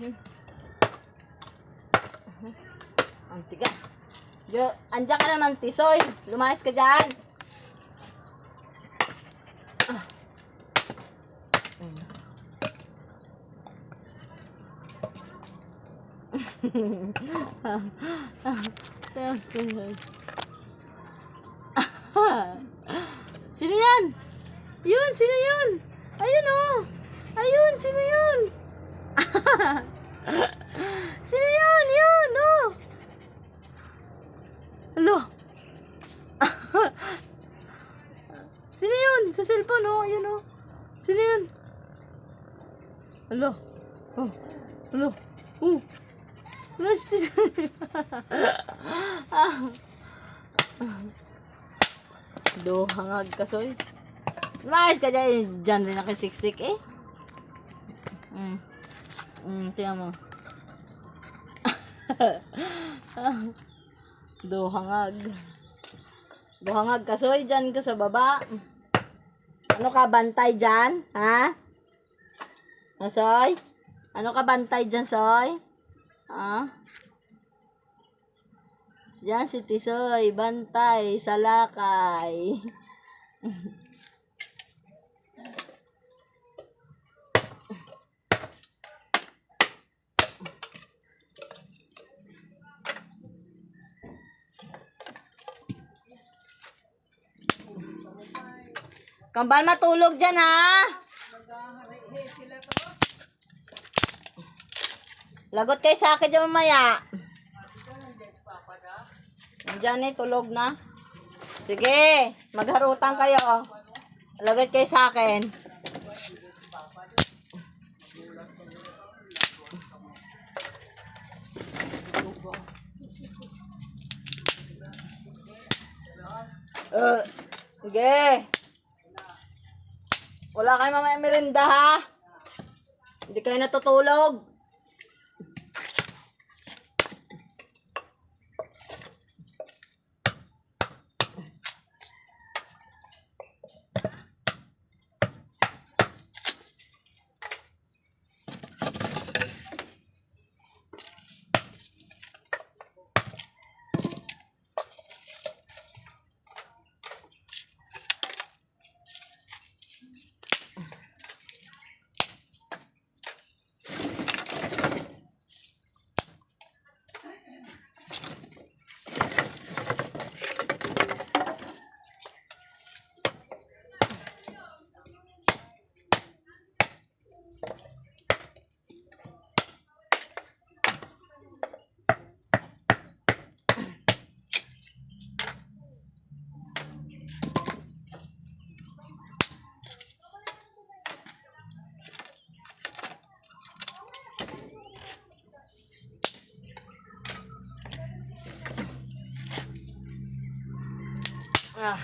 Ang tigas. Yo, andyan ka naman, Tisoy. Lumayas ka dyan. Ah. Tigas, tigas. Sino yan? Yun, sino yun? Ayun oh. Ayun, sino yun? sino yun? Yun, oh. Alo. sino yun? Sa cellphone, oh. Ayun, oh. Sino yun? Alo. Oh. Alo. Oh. Let's do Do, hangag kasoy. Lumayas ka dyan. Dyan rin ako siksik eh. Mm. Mm, tiyan mo. Do, hangag. Do, hangag kasoy. Dyan ka sa baba. Ano ka bantay dyan? Ha? Asoy? Ano ka bantay dyan, Soy? Ha? Yan si Tisoy, bantay, salakay. Kambal matulog dyan ha. Lagot kay sa akin dyan mamaya. Diyan eh, tulog na. Sige, magharutan kayo. Lagot kay sa akin. Uh, sige. Wala kayo mamaya merinda ha. Hindi kayo natutulog. Ah.